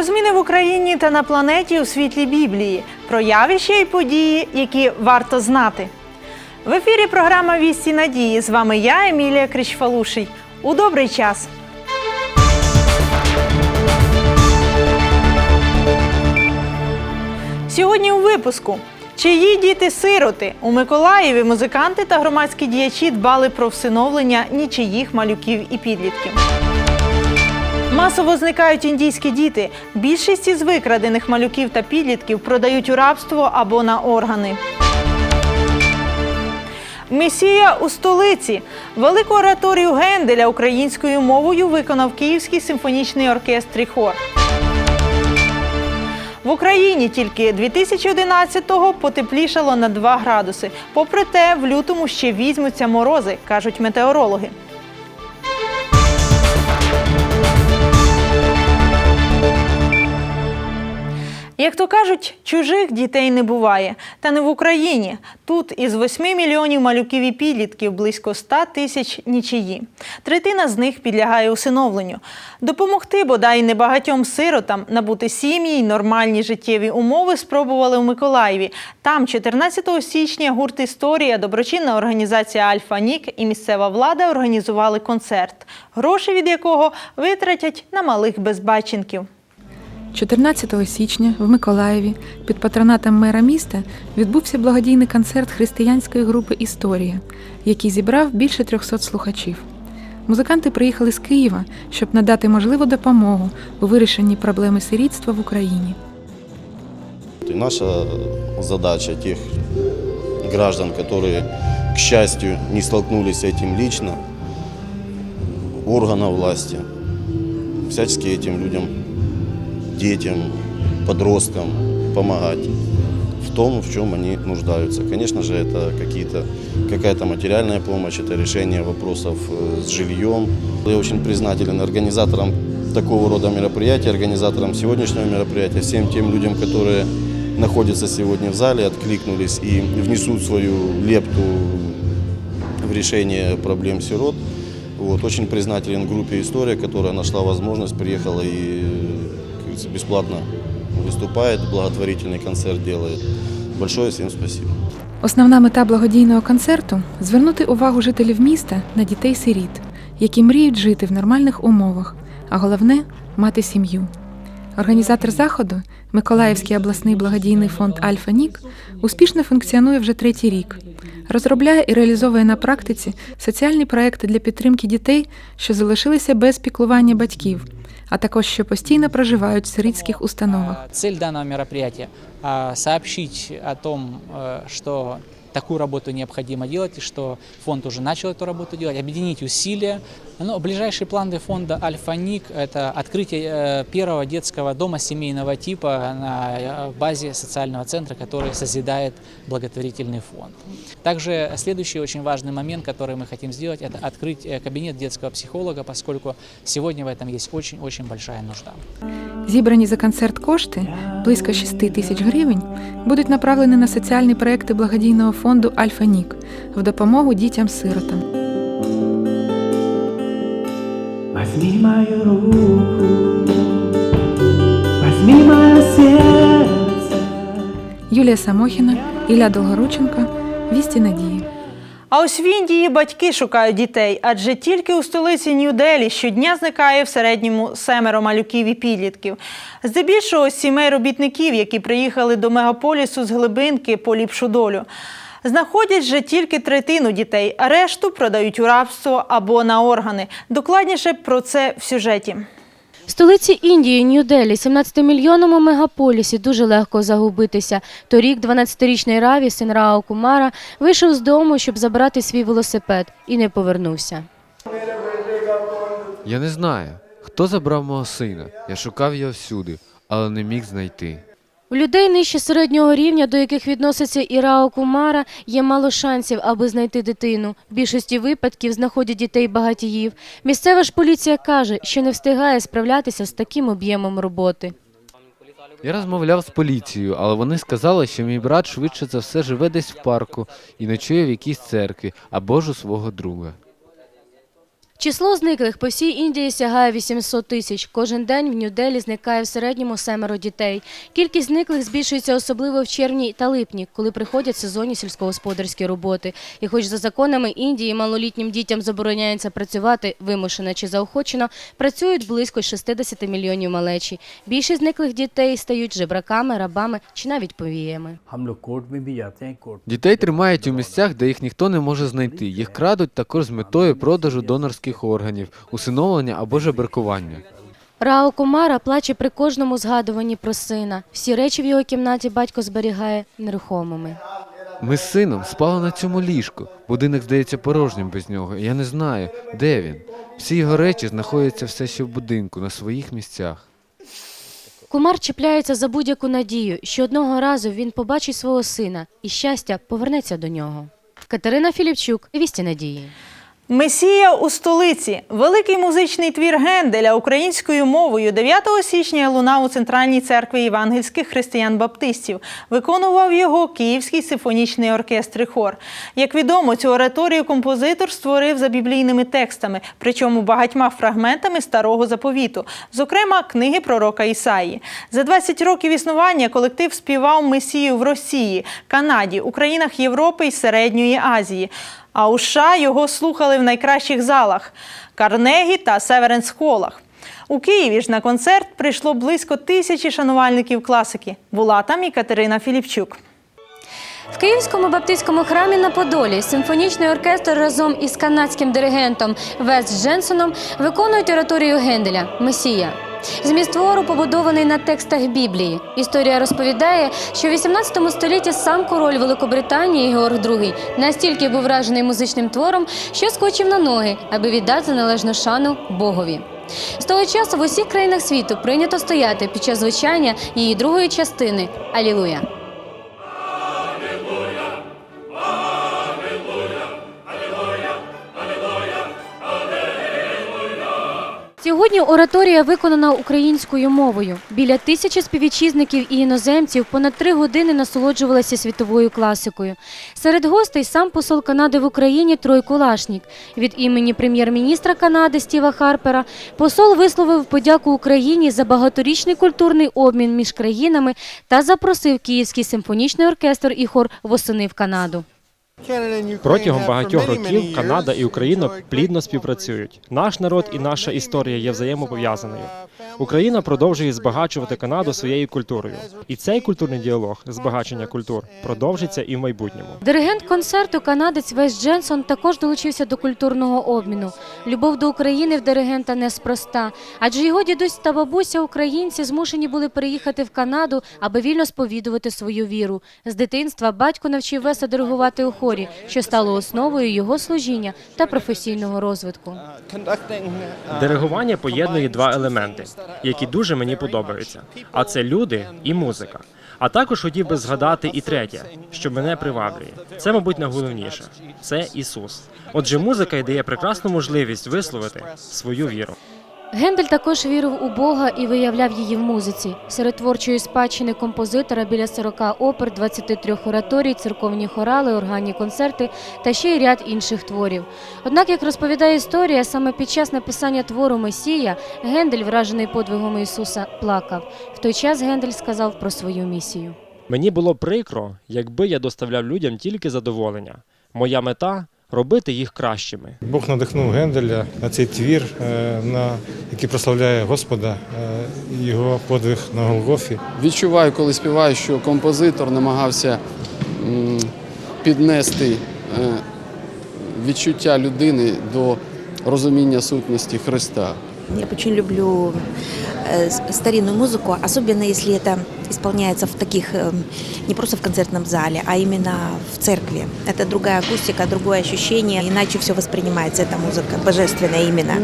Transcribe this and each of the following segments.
Про зміни в Україні та на планеті у світлі Біблії, про явища і події, які варто знати. В ефірі програма Вісті Надії. З вами я, Емілія Кричфалуший. У добрий час. Сьогодні у випуску. Чиї діти-сироти у Миколаєві музиканти та громадські діячі дбали про всиновлення нічиїх малюків і підлітків. Масово зникають індійські діти. Більшість із викрадених малюків та підлітків продають у рабство або на органи. Месія у столиці. Велику ораторію Генделя українською мовою виконав Київський симфонічний оркестр і хор. В Україні тільки 2011-го потеплішало на 2 градуси. Попри те, в лютому ще візьмуться морози, кажуть метеорологи. Як то кажуть, чужих дітей не буває. Та не в Україні. Тут із 8 мільйонів малюків і підлітків близько 100 тисяч нічиї. Третина з них підлягає усиновленню. Допомогти бодай небагатьом сиротам набути сім'ї й нормальні життєві умови спробували у Миколаєві. Там 14 січня гурт Історія, доброчинна організація Альфа Нік і місцева влада організували концерт, гроші від якого витратять на малих безбаченків. 14 січня в Миколаєві під патронатом мера міста відбувся благодійний концерт християнської групи Історія, який зібрав більше 300 слухачів. Музиканти приїхали з Києва, щоб надати можливу допомогу у вирішенні проблеми сирітства в Україні. И наша задача тех граждан, которые, к счастью, не столкнулись с этим лично, органов власти, всячески этим людям, Детям, подросткам помогать в том, в чем они нуждаются. Конечно же, это какие-то, какая-то материальная помощь, это решение вопросов э, с жильем. Я очень признателен организаторам такого рода мероприятий, организаторам сегодняшнего мероприятия, всем тем людям, которые находятся сегодня в зале, откликнулись и внесут свою лепту в решение проблем сирот. Вот. Очень признателен группе «История», которая нашла возможность, приехала и как говорится, бесплатно выступает, благотворительный концерт делает. Большое всем спасибо. Основна мета благодійного концерту звернути увагу жителів міста на дітей-сиріт, які мріють жити в нормальних умовах, а головне мати сім'ю. Організатор заходу, Миколаївський обласний благодійний фонд Альфа Нік, успішно функціонує вже третій рік. Розробляє і реалізовує на практиці соціальні проекти для підтримки дітей, що залишилися без піклування батьків, а також що постійно проживають в сирітських установах. Цель данного мероприятия сообщить о том, що что такую работу необходимо делать, и что фонд уже начал эту работу делать, объединить усилия. Но ближайшие планы фонда «Альфа-Ник» – это открытие э, первого детского дома семейного типа на э, базе социального центра, который созидает благотворительный фонд. Также следующий очень важный момент, который мы хотим сделать, это открыть э, кабинет детского психолога, поскольку сегодня в этом есть очень-очень большая нужда. Зібрані за концерт кошти близько 6 тисяч гривень будуть направлені на соціальні проекти благодійного фонду Альфа Нік в допомогу дітям-сиротам. Возьми мою руку, возьми мое сердце. Юлія Самохіна, Ілля Долгорученко, Вісті Надії. А ось в Індії батьки шукають дітей, адже тільки у столиці Нью-Делі щодня зникає в середньому семеро малюків і підлітків. Здебільшого сімей робітників, які приїхали до мегаполісу з глибинки по ліпшу долю. Знаходять же тільки третину дітей, а решту продають у рабство або на органи. Докладніше про це в сюжеті. В столиці Індії, Нью-Делі, 17-мільйонному мегаполісі дуже легко загубитися. Торік 12-річний Раві, син Рао Кумара, вийшов з дому, щоб забрати свій велосипед, і не повернувся. Я не знаю, хто забрав мого сина. Я шукав його всюди, але не міг знайти. У людей нижче середнього рівня, до яких відноситься і Рао Кумара, є мало шансів, аби знайти дитину. В більшості випадків знаходять дітей багатіїв. Місцева ж поліція каже, що не встигає справлятися з таким об'ємом роботи. Я розмовляв з поліцією, але вони сказали, що мій брат швидше за все живе десь в парку і ночує в якійсь церкві або ж у свого друга. Число зниклих по всій Індії сягає 800 тисяч. Кожен день в Нью-Делі зникає в середньому семеро дітей. Кількість зниклих збільшується особливо в червні та липні, коли приходять сезонні сільськогосподарські роботи. І, хоч за законами Індії, малолітнім дітям забороняється працювати вимушено чи заохочено, працюють близько 60 мільйонів малечі. Більшість зниклих дітей стають жебраками, рабами чи навіть повіями. Дітей тримають у місцях, де їх ніхто не може знайти. Їх крадуть також з метою продажу донорських органів, усиновлення або жебракування. Рао Кумара плаче при кожному згадуванні про сина. Всі речі в його кімнаті батько зберігає нерухомими. Ми з сином спали на цьому ліжку. Будинок здається порожнім без нього. і Я не знаю, де він. Всі його речі знаходяться все ще в будинку, на своїх місцях. Кумар чіпляється за будь-яку надію, що одного разу він побачить свого сина і щастя повернеться до нього. Катерина Філіпчук, вісті надії. Месія у столиці. Великий музичний твір Генделя українською мовою 9 січня лунав у Центральній церкві євангельських християн-баптистів. Виконував його Київський симфонічний оркестр і хор. Як відомо, цю ораторію композитор створив за біблійними текстами, причому багатьма фрагментами старого заповіту, зокрема книги пророка Ісаї. За 20 років існування колектив співав Месію в Росії, Канаді, Українах Європи і Середньої Азії. А у США його слухали в найкращих залах Карнегі та Северенс Холах. У Києві ж на концерт прийшло близько тисячі шанувальників класики. Була там і Катерина Філіпчук. В Київському баптистському храмі на Подолі симфонічний оркестр разом із канадським диригентом Вес Дженсоном виконують ораторію Генделя Месія. Зміст твору побудований на текстах Біблії. Історія розповідає, що в 18 столітті сам король Великобританії Георг II настільки був вражений музичним твором, що скочив на ноги, аби віддати належну шану Богові. З того часу в усіх країнах світу прийнято стояти під час звучання її другої частини Алілуя. Сьогодні ораторія виконана українською мовою. Біля тисячі співвітчизників і іноземців понад три години насолоджувалися світовою класикою. Серед гостей сам посол Канади в Україні Трой Кулашнік. Від імені прем'єр-міністра Канади Стіва Харпера посол висловив подяку Україні за багаторічний культурний обмін між країнами та запросив Київський симфонічний оркестр і хор восени в Канаду. Протягом багатьох років Канада і Україна плідно співпрацюють. Наш народ і наша історія є взаємопов'язаною. Україна продовжує збагачувати Канаду своєю культурою, і цей культурний діалог збагачення культур продовжиться і в майбутньому. Диригент концерту канадець Вес Дженсон також долучився до культурного обміну. Любов до України в диригента неспроста, адже його дідусь та бабуся українці змушені були переїхати в Канаду, аби вільно сповідувати свою віру. З дитинства батько навчив Веса диригувати у хорі, що стало основою його служіння та професійного розвитку. Диригування поєднує два елементи, які дуже мені подобаються. А це люди і музика. А також хотів би згадати і третє, що мене приваблює. Це, мабуть, найголовніше. Це Ісус. Отже, музика й дає прекрасну можливість висловити свою віру. Гендель також вірив у Бога і виявляв її в музиці. Серед творчої спадщини композитора біля 40 опер, 23 ораторій, церковні хорали, органні концерти та ще й ряд інших творів. Однак, як розповідає історія, саме під час написання твору Месія Гендель, вражений подвигом Ісуса, плакав. В той час Гендель сказав про свою місію. Мені було прикро, якби я доставляв людям тільки задоволення. Моя мета робити їх кращими. Бог надихнув Генделя на цей твір, е, на, який прославляє Господа, е, його подвиг на Голгофі. Відчуваю, коли співаю, що композитор намагався м, піднести е, відчуття людини до розуміння сутності Христа. Я очень люблю э, с- старинную музыку, особенно если это исполняется в таких, э, не просто в концертном зале, а именно в церкви. Это другая акустика, другое ощущение, иначе все воспринимается, эта музыка, божественная именно.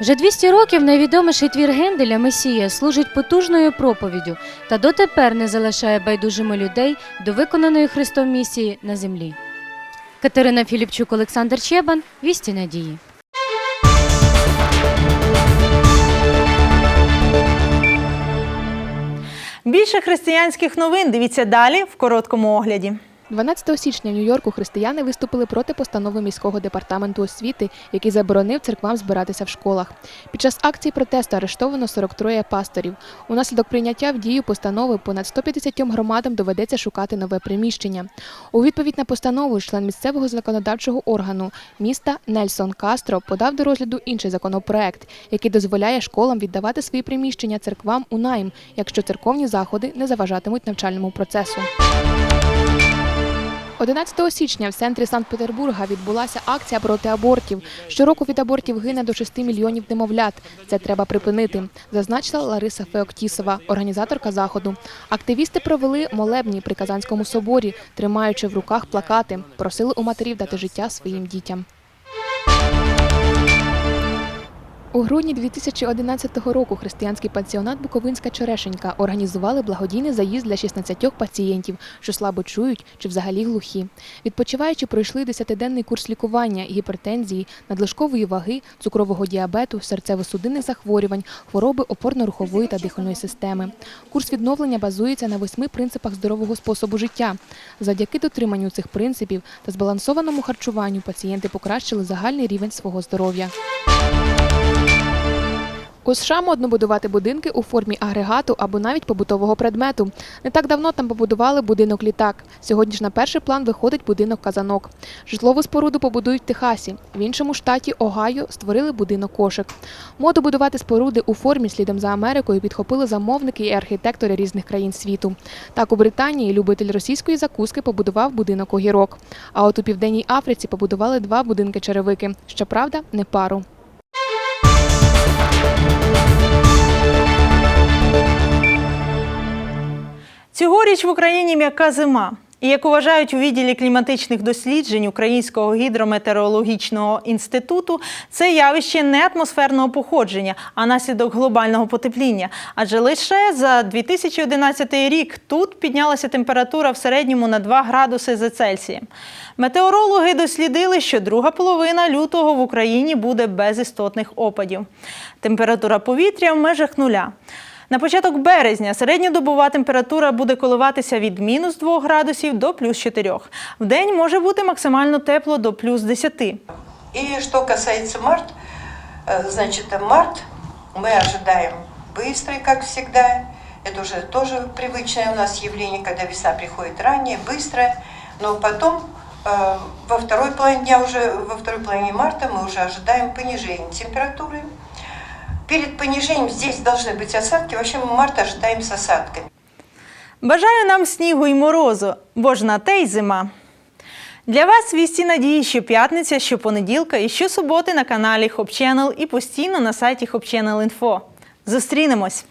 Вже 200 років найвідоміший твір Генделя Месія служить потужною проповіддю та дотепер не залишає байдужими людей до виконаної Христом місії на землі. Катерина Філіпчук, Олександр Чебан, Вісті Надії. Більше християнських новин дивіться далі в короткому огляді. 12 січня в Нью-Йорку християни виступили проти постанови міського департаменту освіти, який заборонив церквам збиратися в школах. Під час акції протесту арештовано 43 пасторів. Унаслідок прийняття в дію постанови понад 150 громадам доведеться шукати нове приміщення. У відповідь на постанову член місцевого законодавчого органу міста Нельсон Кастро подав до розгляду інший законопроект, який дозволяє школам віддавати свої приміщення церквам у найм, якщо церковні заходи не заважатимуть навчальному процесу. 11 січня в центрі Санкт-Петербурга відбулася акція проти абортів. Щороку від абортів гине до 6 мільйонів немовлят. Це треба припинити, зазначила Лариса Феоктісова, організаторка заходу. Активісти провели молебні при Казанському соборі, тримаючи в руках плакати, просили у матерів дати життя своїм дітям. У грудні 2011 року християнський пансіонат Буковинська Черешенька організували благодійний заїзд для 16 пацієнтів, що слабо чують чи взагалі глухі. Відпочиваючи, пройшли 10-денний курс лікування гіпертензії, надлишкової ваги, цукрового діабету, серцево-судинних захворювань, хвороби опорно-рухової та дихальної системи. Курс відновлення базується на восьми принципах здорового способу життя. Завдяки дотриманню цих принципів та збалансованому харчуванню пацієнти покращили загальний рівень свого здоров'я. У США модно будувати будинки у формі агрегату або навіть побутового предмету. Не так давно там побудували будинок літак. Сьогодні ж на перший план виходить будинок казанок. Житлову споруду побудують в Техасі. В іншому штаті Огайо створили будинок кошик. Моду будувати споруди у формі слідом за Америкою підхопили замовники і архітектори різних країн світу. Так у Британії любитель російської закуски побудував будинок огірок. А от у південній Африці побудували два будинки черевики. Щоправда, не пару. Цьогоріч в Україні м'яка зима. І як вважають у відділі кліматичних досліджень Українського гідрометеорологічного інституту, це явище не атмосферного походження, а наслідок глобального потепління. Адже лише за 2011 рік тут піднялася температура в середньому на 2 градуси за Цельсієм. Метеорологи дослідили, що друга половина лютого в Україні буде без істотних опадів. Температура повітря в межах нуля. На початок березня середньодобова температура буде коливатися від мінус 2 градусів до плюс 4. В день може бути максимально тепло до плюс 10. И что касается март, э, значит, март мы ожидаем быстрый, как всегда. Это уже тоже привычное у нас явление, когда весна приходит ранее, быстро. Но потом э, во второй половине дня уже, во второй половине марта мы уже ожидаем понижения температуры. Перед понижением здесь должны быть осадки. Вообще мы март ожидаем с осадками. Бажаю нам снігу і морозу, бо ж на те й зима. Для вас вісті надії щоп'ятниця, щопонеділка і щосуботи на каналі Хоп Channel і постійно на сайті hopchannel.info. Зустрінемось!